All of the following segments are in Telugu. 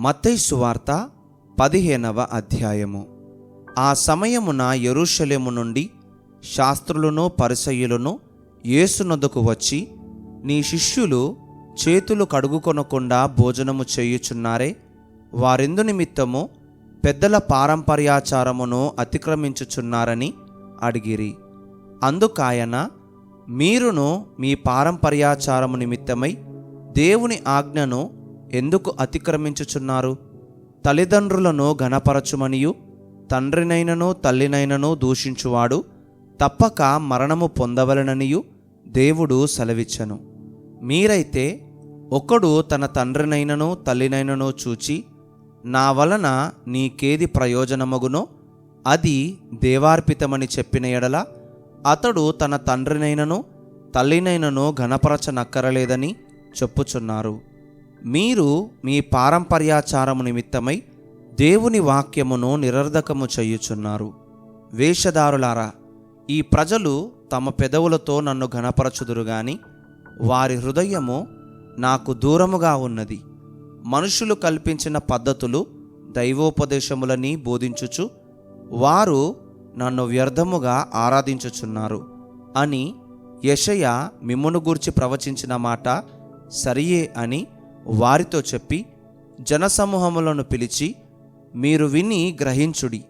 మత్తయి వార్త పదిహేనవ అధ్యాయము. ఆ సమయమున ఎరుషలేము నుండి శాస్త్రులను పరిసయ్యులను యేసునొద్దకు వచ్చి నీ శిష్యులు చేతులు కడుగుకొనకుండా భోజనము చేయుచున్నారే? వారెందు నిమిత్తము పెద్దల పారంపర్యాచారమును అతిక్రమించుచున్నారని అడిగిరి. అందుకాయన మీరును మీ పారంపర్యాచారము నిమిత్తమై దేవుని ఆజ్ఞను ఎందుకు అతిక్రమించుచున్నారు? తల్లిదండ్రులను ఘనపరచుమనియు? తండ్రినైనను తల్లినైనను దూషించువాడు? తప్పక మరణము పొందవలననియు? దేవుడు సెలవిచ్చను. మీరైతే ఒకడు తన తండ్రినైనను తల్లినైనను చూచి నా వలన నీకేది ప్రయోజనమగునో అది దేవార్పితమని చెప్పిన ఎడల అతడు తన తండ్రినైనను తల్లినైనను ఘనపరచనక్కరలేదని చెప్పుచున్నారు. మీరు మీ పారంపర్యాచారము నిమిత్తమై దేవుని వాక్యమును నిరర్ధకము చేయుచున్నారు. వేషధారులారా ఈ ప్రజలు తమ పెదవులతో నన్ను ఘనపరచుదురు గాని వారి హృదయము నాకు దూరముగా ఉన్నది. మనుషులు కల్పించిన పద్ధతులు దైవోపదేశములని బోధించుచు వారు నన్ను వ్యర్థముగా ఆరాధించుచున్నారు అని యషయ మిమ్మును గూర్చి ప్రవచించిన మాట సరియే అని వారితో చెప్పి జనసమూహములను పిలిచి మీరు విని గ్రహించుడి.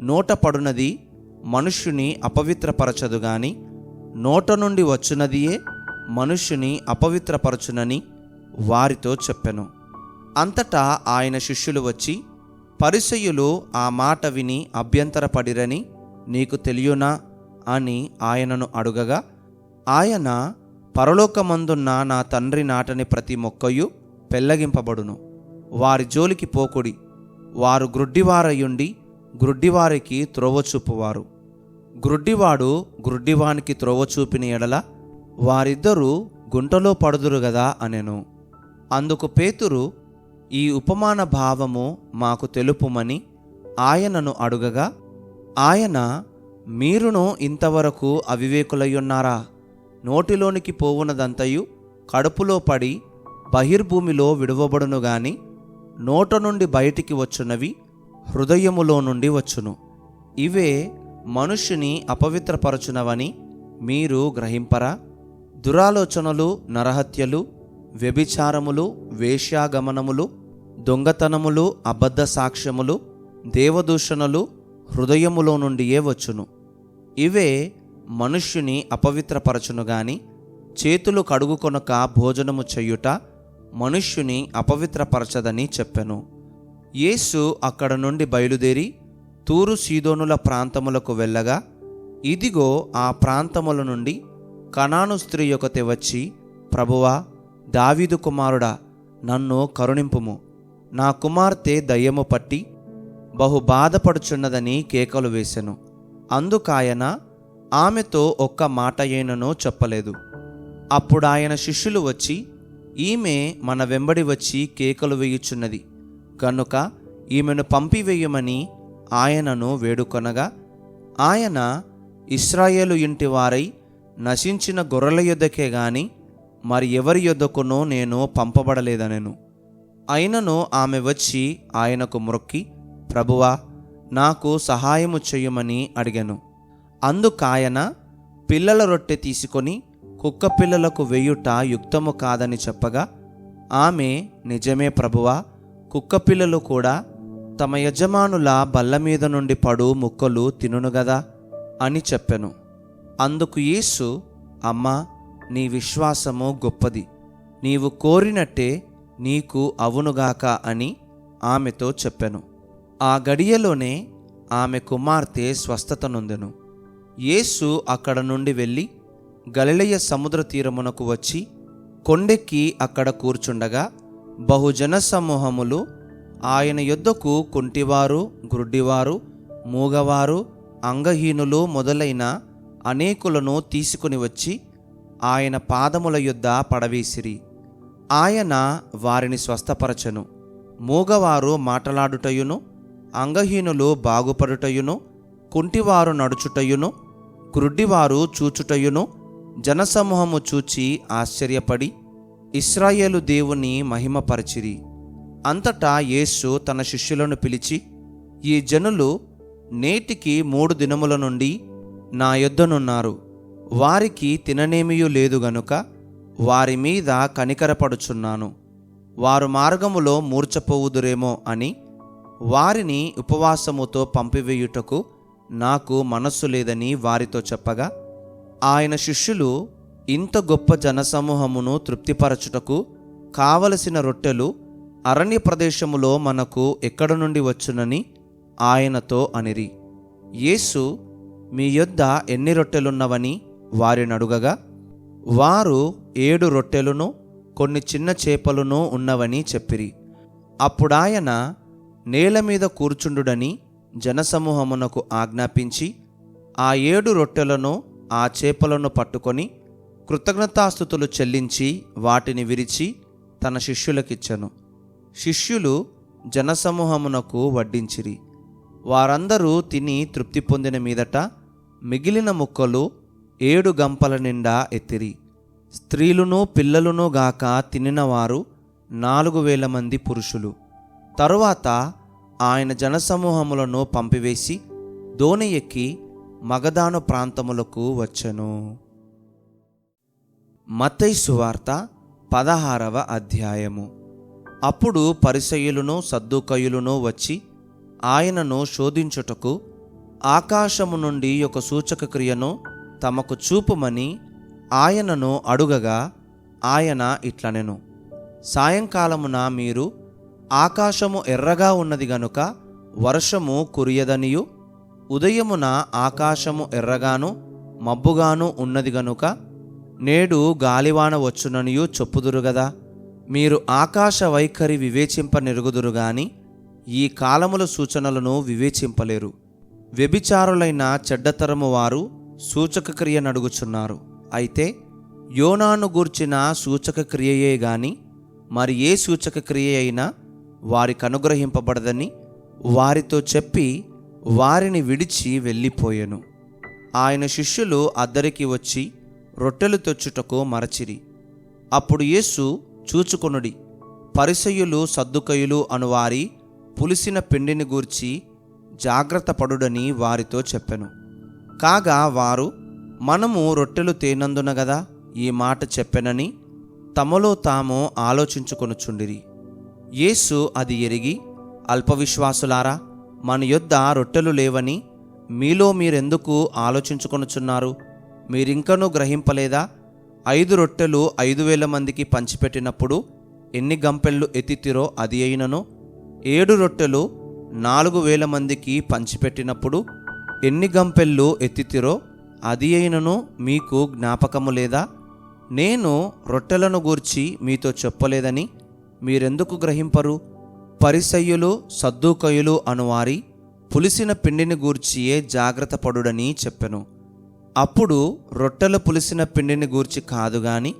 నోట పడునది మనుష్యుని అపవిత్రపరచదు గాని నోట నుండి వచ్చునదియే మనుష్యుని అపవిత్రపరచునని వారితో చెప్పెను. అంతటా ఆయన శిష్యులు వచ్చి పరిసయులు ఆ మాట విని అభ్యంతరపడిరని నీకు తెలియనా? అని ఆయనను అడుగగా ఆయన పరలోకమందున్న నా తండ్రి నాటని ప్రతి మొక్కయు పెల్లగింపబడును. వారి జోలికి పోకుడి. వారు గ్రుడ్డివారయుండి గ్రుడ్డివారికి త్రోవ చూపువారు. గ్రుడ్డివాడు గ్రుడ్డివానికి త్రోవ చూపిన ఎడల వారిద్దరూ గుంటలో పడుదురు గదా అనెను. అందుకు పేతురు ఈ ఉపమాన భావము మాకు తెలుపుమని ఆయనను అడుగగా ఆయన మీరును ఇంతవరకు అవివేకులయ్యున్నారా? నోటిలోనికి పోవునదంతయు కడుపులో పడి బహిర్భూమిలో విడువబడును గాని నోట నుండి బయటికి వచ్చునవి హృదయములో నుండి వచ్చును. ఇవే మనుష్యుని అపవిత్రపరచునవని మీరు గ్రహింపరా? దురాలోచనలు నరహత్యలు వ్యభిచారములు వేశ్యాగమనములు దొంగతనములు అబద్ధ సాక్ష్యములు దేవదూషణలు హృదయములో నుండియే వచ్చును. ఇవే మనుష్యుని అపవిత్రపరచును గాని చేతులు కడుగుకొనక భోజనము చెయ్యుట మనుష్యుని అపవిత్రపరచదని చెప్పెను. యేసు అక్కడ నుండి బయలుదేరి తూరు సీదోనుల ప్రాంతములకు వెళ్ళగా ఇదిగో ఆ ప్రాంతముల నుండి కణాను స్త్రీ ఒకటి వచ్చి ప్రభువా దావీదు కుమారుడా నన్ను కరుణింపుము. నా కుమార్తె దయ్యము పట్టి బహు బాధపడుచున్నదని కేకలు వేసెను. అందుకాయన ఆమెతో ఒక్క మాట ఏననో చెప్పలేదు. అప్పుడు ఆయన శిష్యులు వచ్చి ఈమె మన వెంబడి వచ్చి కేకలు వేయుచున్నది. కనుక ఈమెను పంపివేయమని ఆయనను వేడుకొనగా ఆయన ఇస్రాయేలు ఇంటి వారై నశించిన గొర్రెల యొద్దకే గాని మరి ఎవరి యొద్దకునో నేను పంపబడలేదనెను. అయినను ఆమె వచ్చి ఆయనకు మొక్కి ప్రభువా నాకు సహాయము చెయ్యమని అడిగాను. అందుకాయన పిల్లల రొట్టె తీసుకొని కుక్క పిల్లలకు వెయ్యుట యుక్తము కాదని చెప్పగా ఆమె నిజమే ప్రభువా కుక్క పిల్లలు కూడా తమ యజమానుల బల్ల మీద నుండి పడు ముక్కలు తినును గదా అని చెప్పెను. అందుకు యేసు అమ్మా నీ విశ్వాసము గొప్పది. నీవు కోరినట్టే నీకు అవునుగాక అని ఆమెతో చెప్పెను. ఆ గడియలోనే ఆమె కుమార్తె స్వస్థత నొందెను. యేసు అక్కడ నుండి వెళ్ళి గలిలయ సముద్ర తీరమునకు వచ్చి కొండెక్కి అక్కడ కూర్చుండగా బహుజన సమూహములు ఆయన యొద్దకు కుంటివారు గుడ్డివారు మూగవారు అంగహీనులు మొదలైన అనేకులను తీసుకుని వచ్చి ఆయన పాదముల యొద్ద పడవేసిరి. ఆయన వారిని స్వస్థపరచను. మూగవారు మాటలాడుటయును అంగహీనులు బాగుపడుటయును కుంటివారు నడుచుటయును గ్రుడ్డివారు చూచుటయును జనసమూహము చూచి ఆశ్చర్యపడి ఇస్రాయేలు దేవుని మహిమపరచిరి. అంతటా యేసు తన శిష్యులను పిలిచి ఈ జనులు నేటికి మూడు దినముల నుండి నా యొద్దనున్నారు. వారికి తిననేమియూ లేదు గనుక వారి మీద కనికరపడుచున్నాను. వారు మార్గములో మూర్చపోవుదురేమో అని వారిని ఉపవాసముతో పంపివేయుటకు నాకు మనస్సు లేదని వారితో చెప్పగా ఆయన శిష్యులు ఇంత గొప్ప జనసమూహమును తృప్తిపరచుటకు కావలసిన రొట్టెలు అరణ్య ప్రదేశములో మనకు ఎక్కడ నుండి వచ్చునని ఆయనతో అనిరి. యేసు మీ యొద్ద ఎన్ని రొట్టెలున్నవని వారిని అడుగగా వారు ఏడు రొట్టెలును కొన్ని చిన్న చేపలును ఉన్నవని చెప్పిరి. అప్పుడాయన నేల మీద కూర్చుండుడని జనసమూహమునకు ఆజ్ఞాపించి ఆ ఏడు రొట్టెలను ఆ చేపలను పట్టుకొని కృతజ్ఞతాస్థుతులు చెల్లించి వాటిని విరిచి తన శిష్యులకిచ్చెను. శిష్యులు జనసమూహమునకు వడ్డించిరి. వారందరూ తిని తృప్తి పొందిన మీదట మిగిలిన ముక్కలు ఏడు గంపల నిండా ఎత్తిరి. స్త్రీలును పిల్లలును గాక తినినవారు నాలుగు వేల మంది పురుషులు. తరువాత ఆయన జనసమూహములను పంపివేసి దోణి ఎక్కి మగదాను ప్రాంతములకు వచ్చెను. మతై సువార్త పదహారవ అధ్యాయము. అప్పుడు పరిసయులను సద్దుకయులను వచ్చి ఆయనను శోధించుటకు ఆకాశము నుండి ఒక సూచక క్రియను తమకు చూపుమని ఆయనను అడుగగా ఆయన ఇట్లనెను. సాయంకాలమున మీరు ఆకాశము ఎర్రగా ఉన్నది గనుక వర్షము కురియదనియు ఉదయమున ఆకాశము ఎర్రగాను మబ్బుగాను ఉన్నది గనుక నేడు గాలివాన వచ్చుననియు చెప్పుదురు గదా. మీరు ఆకాశ వైఖరి వివేచింప నెరుగుదురు గాని ఈ కాలముల సూచనలను వివేచింపలేరు. వ్యభిచారులైన చెడ్డతరము వారు సూచక క్రియ నడుగుచున్నారు. అయితే యోనాను గూర్చిన సూచక క్రియయే గాని మరి ఏ సూచక క్రియ అయినా వారికి అనుగ్రహింపబడదని వారితో చెప్పి వారిని విడిచి వెళ్ళిపోయెను. ఆయన శిష్యులు అద్దరికి వచ్చి రొట్టెలు తెచ్చుటకు మరచిరి. అప్పుడు యేసు చూచుకొనుడి పరిసయులు సద్దుకయులు అనువారి పులిసిన పిండిని గూర్చి జాగ్రత్త పడుడని వారితో చెప్పెను. కాగా వారు మనము రొట్టెలు తేనందున గదా ఈ మాట చెప్పెనని తమలో తాము ఆలోచించుకొనుచుండిరి. యేసు అది ఎరిగి అల్పవిశ్వాసులారా మన యొద్ద రొట్టెలు లేవని మీలో మీరెందుకు ఆలోచించుకొనుచున్నారు? మీరింకనూ గ్రహింపలేదా? ఐదు రొట్టెలు ఐదు వేల మందికి పంచిపెట్టినప్పుడు ఎన్ని గంపెళ్ళు ఎత్తితిరో అది అయినను? ఏడు రొట్టెలు నాలుగు వేల మందికి పంచిపెట్టినప్పుడు ఎన్ని గంపెళ్ళు ఎత్తితిరో అది అయినను మీకు జ్ఞాపకము లేదా? నేను రొట్టెలను గూర్చి మీతో చెప్పలేదని మీరెందుకు గ్రహింపరు? పరిసయ్యులు సద్దుకయులు అనువారి పులిసిన పిండిని గూర్చియే జాగ్రత్త పడుడని చెప్పెను. అప్పుడు రొట్టెల పులిసిన పిండిని గూర్చి కాదు గాని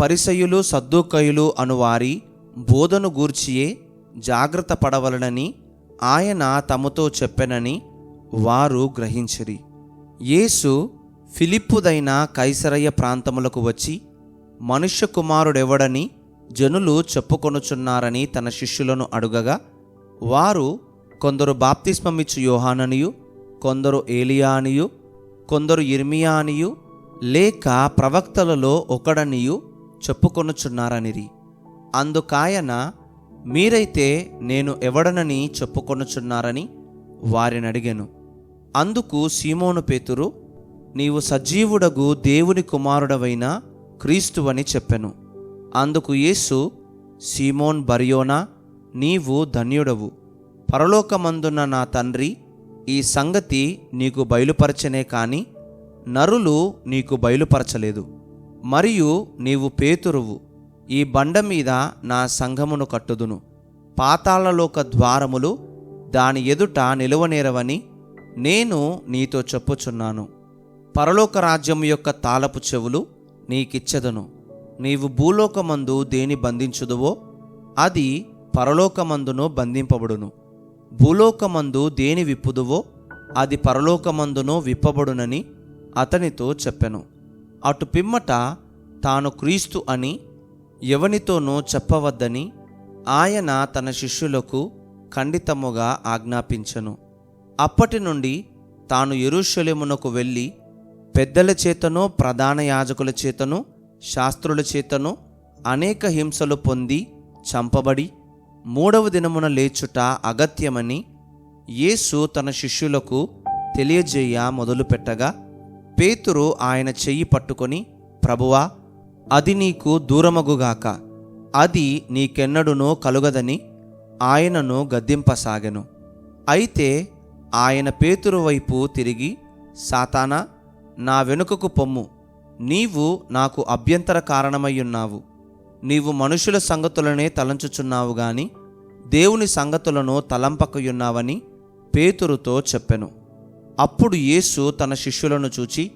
పరిసయులు సద్దుకయులు అనువారి బోధను గూర్చియే జాగ్రత్త పడవలనని ఆయన తమతో చెప్పెనని వారు గ్రహించిరి. యేసు ఫిలిప్పుదైన కైసరయ్య ప్రాంతములకు వచ్చి మనుష్య కుమారుడెవడని జనులు చెప్పుకొనుచున్నారని తన శిష్యులను అడుగగా వారు కొందరు బాప్తిస్మమిచ్చు యోహాననియు కొందరు ఏలియానియు కొందరు ఇర్మియానియు లేక ప్రవక్తలలో ఒకడనియు చెప్పుకొనుచున్నారనిరి. అందుకాయన మీరైతే నేను ఎవడనని చెప్పుకొనుచున్నారని వారిని అడిగాను అందుకు సీమోను పేతురు నీవు సజీవుడగు దేవుని కుమారుడవైన క్రీస్తువని చెప్పెను. అందుకు యేసు సీమోన్ బరియోనా నీవు ధన్యుడవు. పరలోకమందున్న నా తండ్రి ఈ సంగతి నీకు బయలుపరచనే కాని నరులు నీకు బయలుపరచలేదు. మరియు నీవు పేతురువు. ఈ బండ మీద నా సంఘమును కట్టుదును. పాతాళలోక ద్వారములు దాని ఎదుట నిలువనేరవని నేను నీతో చెప్పుచున్నాను. పరలోక రాజ్యము యొక్క తాళపు చెవులు నీకిచ్చెదను. నీవు భూలోకమందు దేని బంధించుదువో అది పరలోకమందును బంధింపబడును. భూలోకమందు దేని విప్పుదువో అది పరలోకమందును విప్పబడునని అతనితో చెప్పెను. అటు పిమ్మట తాను క్రీస్తు అని ఎవనితోనూ చెప్పవద్దని ఆయన తన శిష్యులకు ఖండితముగా ఆజ్ఞాపించెను. అప్పటి నుండి తాను యెరూషలేమునకు వెళ్ళి పెద్దల చేతనో ప్రధాన యాజకుల చేతనో శాస్త్రుల చేతను అనేక హింసలు పొంది చంపబడి మూడవ దినమున లేచుట అగత్యమని యేసు తన శిష్యులకు తెలియజేయ మొదలుపెట్టగా పేతురు ఆయన చెయ్యి పట్టుకొని ప్రభువా అది నీకు దూరమగుగాక. అది నీకెన్నడునో కలుగదని ఆయనను గద్దింపసాగెను. అయితే ఆయన పేతురు వైపు తిరిగి సాతానా నా వెనుకకు పొమ్ము. నీవు నాకు అభ్యంతర కారణమయ్యున్నావు నీవు మనుషుల సంగతులనే తలంచుచున్నావు గాని దేవుని సంగతులను తలంపకయున్నావని పేతురుతో చెప్పెను. అప్పుడు యేసు తన శిష్యులను చూచి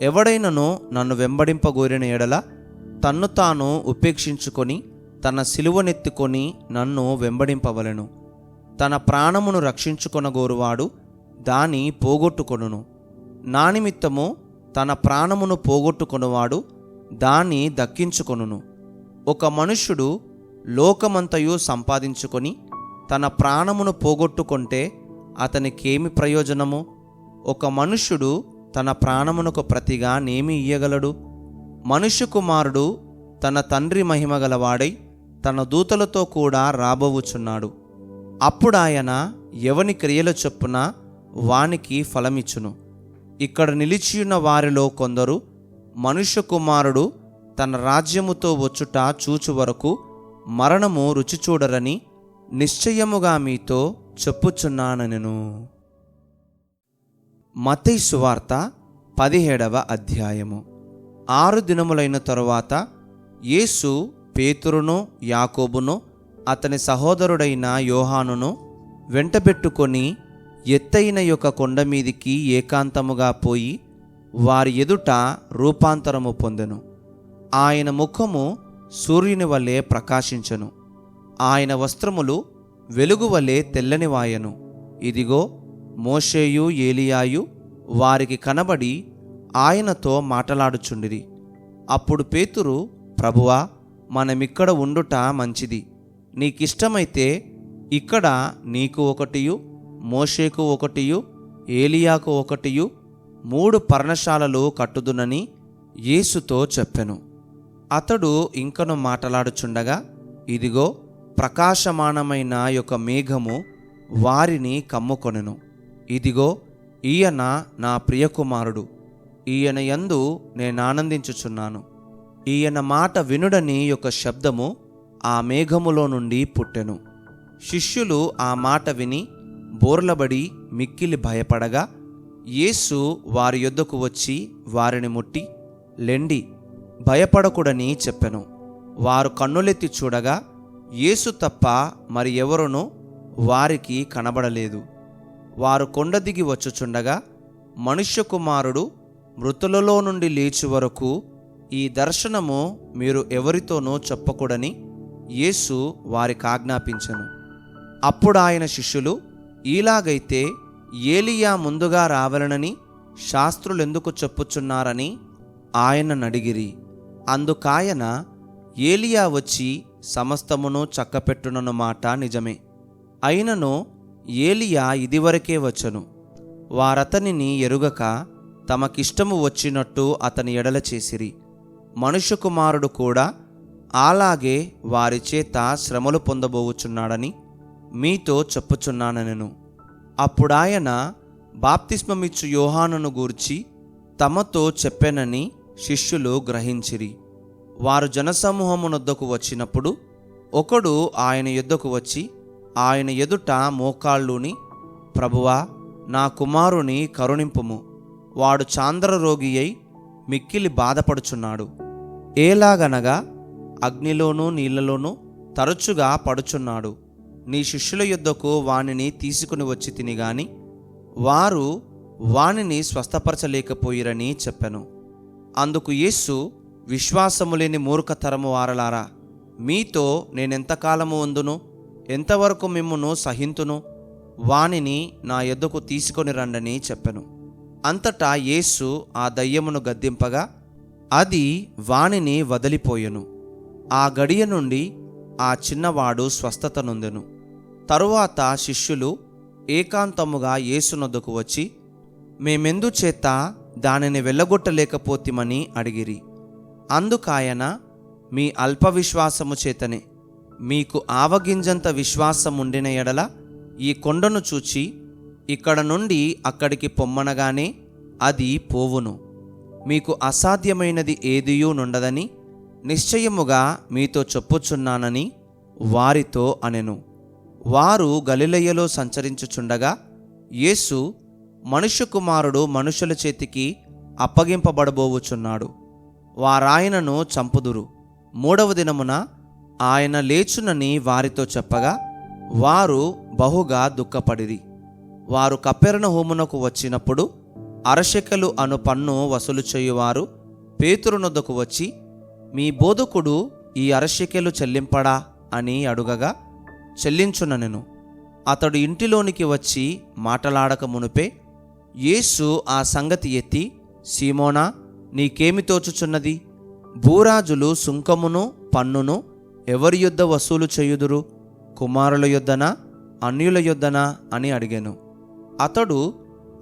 ఎవడైనను నన్ను వెంబడింపగోరిన ఎడల తన్ను తాను ఉపేక్షించుకొని తన సిలువనెత్తుకొని నన్ను వెంబడింపవలెను. తన ప్రాణమును రక్షించుకొనగోరువాడు దాని పోగొట్టుకొనును. నా నిమిత్తము తన ప్రాణమును పోగొట్టుకొనువాడు దాన్ని దక్కించుకొనును. ఒక మనుష్యుడు లోకమంతయు సంపాదించుకొని తన ప్రాణమును పోగొట్టుకుంటే అతనికేమి ప్రయోజనము? ఒక మనుష్యుడు తన ప్రాణమునకు ప్రతిగా నేమి ఇయ్యగలడు? మనుష్య కుమారుడు తన తండ్రి మహిమ గలవాడై తన దూతలతో కూడా రాబోవుచున్నాడు. అప్పుడాయన ఎవని క్రియల చొప్పున వానికి ఫలమిచ్చును. ఇక్కడ నిలిచియున్న వారిలో కొందరు మనుష్య కుమారుడు తన రాజ్యముతో వచ్చుట చూచు వరకు మరణము రుచి చూడరని నిశ్చయముగా మీతో చెప్పుచున్నానను. మతై సువార్త పదిహేడవ అధ్యాయము. ఆరు దినములైన తరువాత యేసు పేతురును యాకోబును అతని సహోదరుడైన యోహానును వెంటబెట్టుకొని ఎత్తైన యొక్క కొండ మీదికి ఏకాంతముగా పోయి వారి ఎదుట రూపాంతరము పొందెను. ఆయన ముఖము సూర్యుని వలె ప్రకాశించెను. ఆయన వస్త్రములు వెలుగు వలె తెల్లనివాయను ఇదిగో మోషేయు ఏలియాయు వారికి కనబడి ఆయనతో మాటలాడుచుండిరి. అప్పుడు పేతురు ప్రభువా మనమిక్కడ ఉండుట మంచిది. నీకిష్టమైతే ఇక్కడ నీకు ఒకటియు మోషేకు ఒకటియు ఏలియాకు ఒకటియు మూడు పర్ణశాలలు కట్టుదునని యేసుతో చెప్పెను. అతడు ఇంకను మాటలాడుచుండగా ఇదిగో ప్రకాశమానమైన యొక్క మేఘము వారిని కమ్ముకొనెను. ఇదిగో ఈయన నా ప్రియకుమారుడు. ఈయన యందు నేను ఆనందించుచున్నాను ఈయన మాట వినుడని యొక్క శబ్దము ఆ మేఘములో నుండి పుట్టెను. శిష్యులు ఆ మాట విని బోర్లబడి మిక్కిలి భయపడగా యేసు వారి యొద్దకు వచ్చి వారిని ముట్టి లెండి భయపడకూడని చెప్పెను. వారు కన్నులెత్తి చూడగా యేసు తప్ప మరి ఎవరునూ వారికి కనబడలేదు. వారు కొండ దిగి వచ్చుచుండగా మనుష్య కుమారుడు మృతులలో నుండి లేచి వరకు ఈ దర్శనము మీరు ఎవరితోనూ చెప్పకూడని యేసు వారికి ఆజ్ఞాపించెను. అప్పుడు ఆయన శిష్యులు ఇలాగైతే ఏలియా ముందుగా రావలనని శాస్త్రులెందుకు చెప్పుచున్నారని ఆయన నడిగిరి. అందుకాయన ఏలియా వచ్చి సమస్తమును చక్కపెట్టునన్న మాట నిజమే. అయినను ఏలియా ఇదివరకే వచ్చను. వారతనిని ఎరుగక తమకిష్టము వచ్చినట్టు అతని ఎడల చేసిరి. మనుష్య కుమారుడు కూడా అలాగే వారి చేత శ్రమలు పొందబోవుచున్నాడని మీతో చెప్పుచున్నానెను అప్పుడాయన బాప్తిస్మమిచ్చు యోహానును గూర్చి తమతో చెప్పెనని శిష్యులు గ్రహించిరి. వారు జనసమూహమునొద్దకు వచ్చినప్పుడు ఒకడు ఆయన యొద్దకు వచ్చి ఆయన ఎదుట మోకాళ్ళుని ప్రభువా నా కుమారుని కరుణింపుము. వాడు చాంద్రరోగి అయి మిక్కిలి బాధపడుచున్నాడు. ఏలాగనగా అగ్నిలోనూ నీళ్ళలోనూ తరచుగా పడుచున్నాడు. నీ శిష్యుల యుద్ధకు వానిని తీసుకుని వచ్చి తిని గాని వారు వానిని స్వస్థపరచలేకపోయిరని చెప్పెను. అందుకు యేసు విశ్వాసము లేని మూర్ఖతరము వారలారా మీతో నేనెంతకాలము ఉందును? ఎంతవరకు మిమ్మును సహింతును? వానిని నా ఎద్దకు తీసుకొని రండని చెప్పెను. అంతటా యేసు ఆ దయ్యమును గద్దింపగా అది వానిని వదిలిపోయెను. ఆ గడియ నుండి ఆ చిన్నవాడు స్వస్థత నొందెను. తరువాత శిష్యులు ఏకాంతముగా యేసునొద్దకు వచ్చి మేమెందుచేత దానిని వెళ్ళగొట్టలేకపోతిమని అడిగిరి. అందుకాయన మీ అల్ప విశ్వాసము చేతనే మీకు ఆవగింజంత విశ్వాసముండిన ఎడల ఈ కొండను చూచి ఇక్కడ నుండి అక్కడికి పొమ్మనగానే అది పోవును. మీకు అసాధ్యమైనది ఏదియూ నుండదని నిశ్చయముగా మీతో చెప్పుచున్నానని వారితో అనెను. వారు గలిలయ్యలో సంచరించుచుండగా యేసు మనుష్య కుమారుడు మనుషుల చేతికి అప్పగింపబడబోవుచున్నాడు. వారాయనను చంపుదురు. మూడవ దినమున ఆయన లేచునని వారితో చెప్పగా వారు బహుగా దుఃఖపడిరి. వారు కప్పెరన హోమునకు వచ్చినప్పుడు అరశెకలు అను పన్ను వసూలు చేయువారు పేతురునొద్దకు వచ్చి మీ బోధకుడు ఈ అరశెకెలు చెల్లింపడా? అని అడుగగా చెల్లించుననెను అతడు ఇంటిలోనికి వచ్చి మాటలాడక మునుపే యేసు ఆ సంగతి ఎత్తి సీమోనా నీకేమి తోచుచున్నది? భూరాజులు సుంకమును పన్నును ఎవరి యొద్ద వసూలు చేయుదురు? కుమారుల యొద్దనా అన్యుల యొద్దనా? అని అడిగాను. అతడు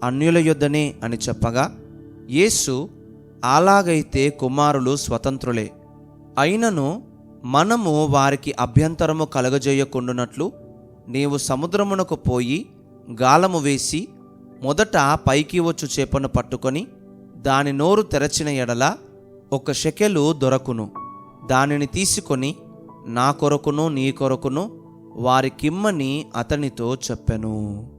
అన్యుల యొద్దనే అని చెప్పగా యేసు అలాగైతే కుమారులు స్వతంత్రులే. అయినను మనము వారికి అభ్యంతరము కలగజేయకుండునట్లు నీవు సముద్రమునకు పోయి గాలము వేసి మొదట పైకి వచ్చు చేపను పట్టుకొని దాని నోరు తెరచిన ఎడల ఒక షెకెలు దొరకును. దానిని తీసుకొని నా కొరకును నీ కొరకును వారి కిమ్మని అతనితో చెప్పెను.